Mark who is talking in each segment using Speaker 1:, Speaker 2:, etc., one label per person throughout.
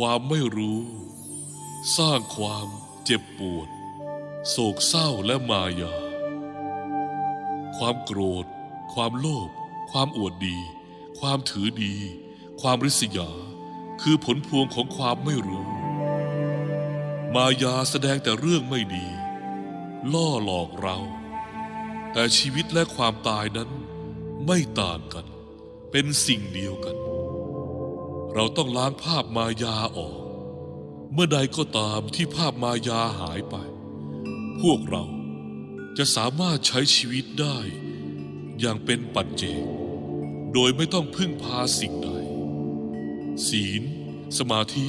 Speaker 1: ความไม่รู้ สร้างความเจ็บปวด โศกเศร้าและมายา ความโกรธ ความโลภความอวดดี ความถือดี ความริษยา คือผลพวงของความไม่รู้ มายาแสดงแต่เรื่องไม่ดี ล่อหลอกเรา แต่ชีวิตและความตายนั้นไม่ต่างกัน เป็นสิ่งเดียวกัน เราต้องล้างภาพมายาออก เมื่อใดก็ตามที่ภาพมายาหายไป พวกเราจะสามารถใช้ชีวิตได้ อย่างเป็นปัจเจก โดยไม่ต้องพึ่งพาสิ่งใด ศีล สมาธิ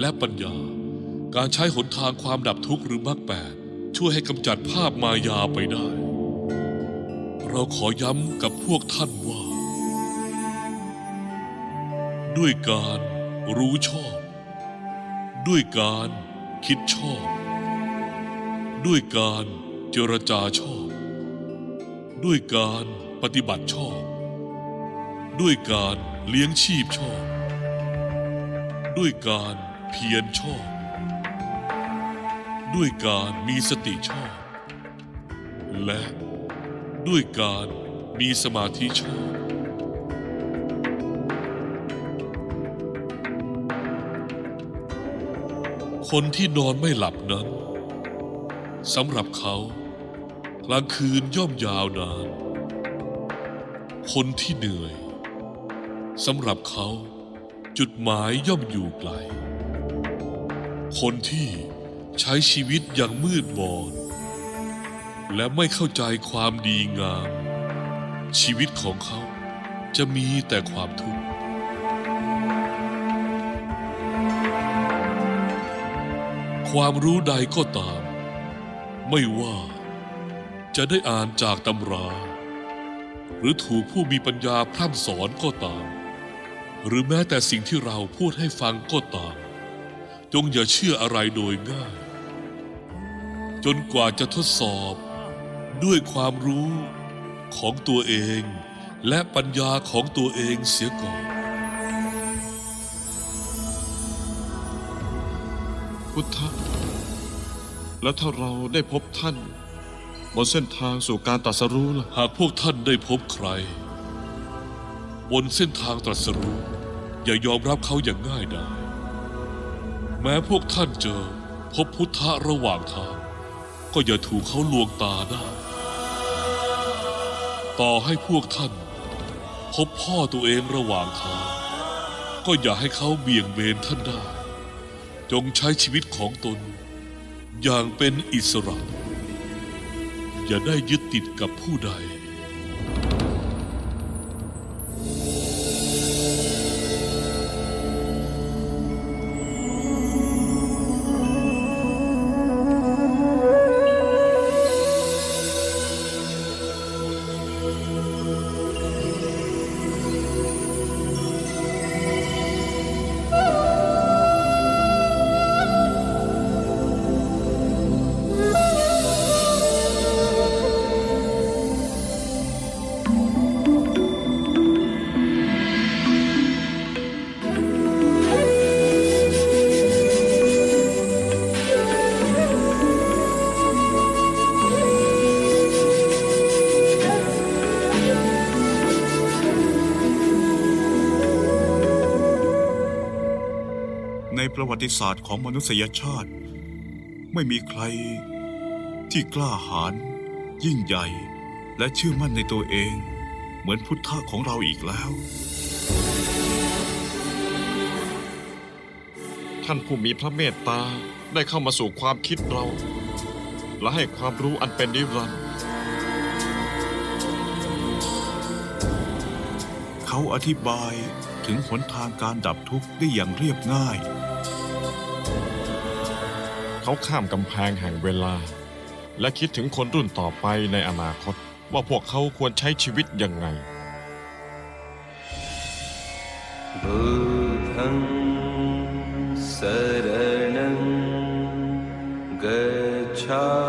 Speaker 1: และปัญญา การใช้หนทางความดับทุกข์หรือมรรคแปดช่วยให้กำจัดภาพมายาไปได้ เราขอย้ำกับพวกท่านว่า ด้วยการรู้ชอบ ด้วยการคิดชอบ ด้วยการเจรจาชอบ ด้วยการปฏิบัติชอบ ด้วยการเลี้ยงชีพชอบ ด้วยการเพียรชอบ ด้วยการมีสติชอบ และด้วยการมีสมาธิชอบ คนที่นอนไม่หลับนั้นสำหรับเขา กลางคืนย่อมยาวนาน คนที่เหนื่อยสำหรับเขาจุดหมายย่อมอยู่ไกล คนที่ใช้ชีวิตอย่างมืดบอดและไม่เข้าใจความดีงาม ชีวิตของเขาจะมีแต่ความทุกข์ ความรู้ใดก็ตาม ไม่ว่าจะได้อ่านจากตำรา หรือถูกผู้มีปัญญาพร่ำสอนก็ตาม หรือแม้แต่สิ่งที่เราพูดให้ฟังก็ตาม จงอย่าเชื่ออะไรโดยง่าย จนกว่าจะทดสอบด้วยความรู้ของตัวเองและปัญญาของตัวเองเสียก่อน
Speaker 2: พุทธะ แล้วถ้าเราได้พบท่านบนเส้นทางสู่การตรัสรู้ล่ะ
Speaker 1: หากพวกท่านได้พบใคร บนเส้นทางตรัสรู้ อย่ายอมรับเขาอย่างง่ายดายแม้พวกท่านเจอพบพุทธะระหว่างทาง ก็อย่าถูกเขาลวงตาได้ ต่อให้พวกท่าน พบพ่อตัวเองระหว่างทาง ก็อย่าให้เขาเบี่ยงเบนท่านได้ จงใช้ชีวิตของตน อย่างเป็นอิสระ อย่าได้ยึดติดกับผู้ใด
Speaker 2: ประวัติศาสตร์ของมนุษยชาติ ไม่มีใครที่กล้าหาญยิ่งใหญ่ และเชื่อมั่นในตัวเอง เหมือนพุทธะของเราอีกแล้ว
Speaker 3: ท่านผู้มีพระเมตตาได้เข้ามาสู่ความคิดเรา และให้ความรู้อันเป็นนิรันดร์
Speaker 2: เขาอธิบายถึงหนทางการดับทุกข์ได้อย่างเรียบง่าย
Speaker 3: เขาข้ามกำแพงแห่งเวลา และคิดถึงคนรุ่นต่อไปในอนาคต ว่าพวกเขาควรใช้ชีวิตยังไง
Speaker 4: บูธังสรณังกัจฉา